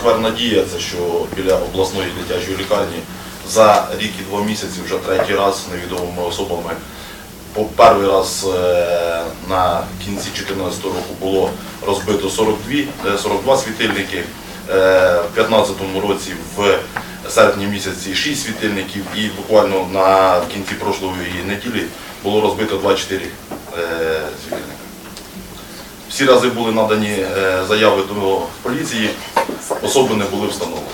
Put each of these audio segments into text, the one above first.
сквер надія, що біля обласної дитячої лікарні за рік і два місяці вже третій раз невідомими особами. По перший раз е, на кінці 2014 року було розбито 42, е, 42 світильники. Е, В 2015 році в серпні місяці 6 світильників і буквально на кінці прошлої неділі було розбито 24 е, світильника. Всі рази були надані е, заяви до поліції, особи не були встановлені.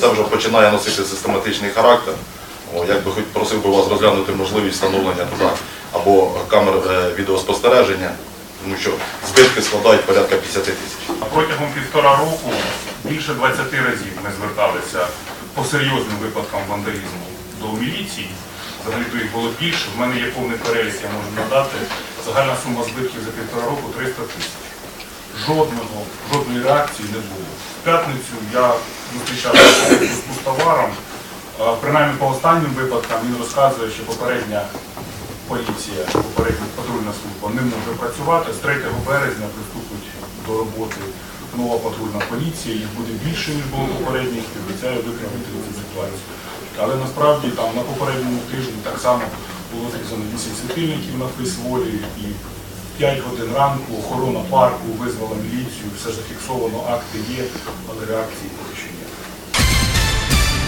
Це вже починає носити систематичний характер. О, я би хоч просив би вас розглянути можливість встановлення туди або камер е, відеоспостереження, тому що збитки складають порядка 50 тисяч. А Протягом півтора року більше 20 разів ми зверталися по серйозним випадкам вандалізму до міліції. Взагалі то їх було більше. В мене є повний перелік, я можу надати. Загальна сума збитків за півтора року 300 тисяч. Жодного, жодної реакції не було. В п'ятницю я зустрічався з пустоваром. Е, Принаймні по останнім випадкам він розказує, що попередня поліція, попередня патрульна служба не може працювати. З 3 березня приступить до роботи нова патрульна поліція, їх буде більше, ніж було попередніх, і обіцяю виправити цю ситуацію. Але насправді там на попередньому тижні так само було зрізано 8 світильників на фейсволі і 5 годин ранку охорона парку визвала міліцію, все зафіксовано, акти є, але реакції поки що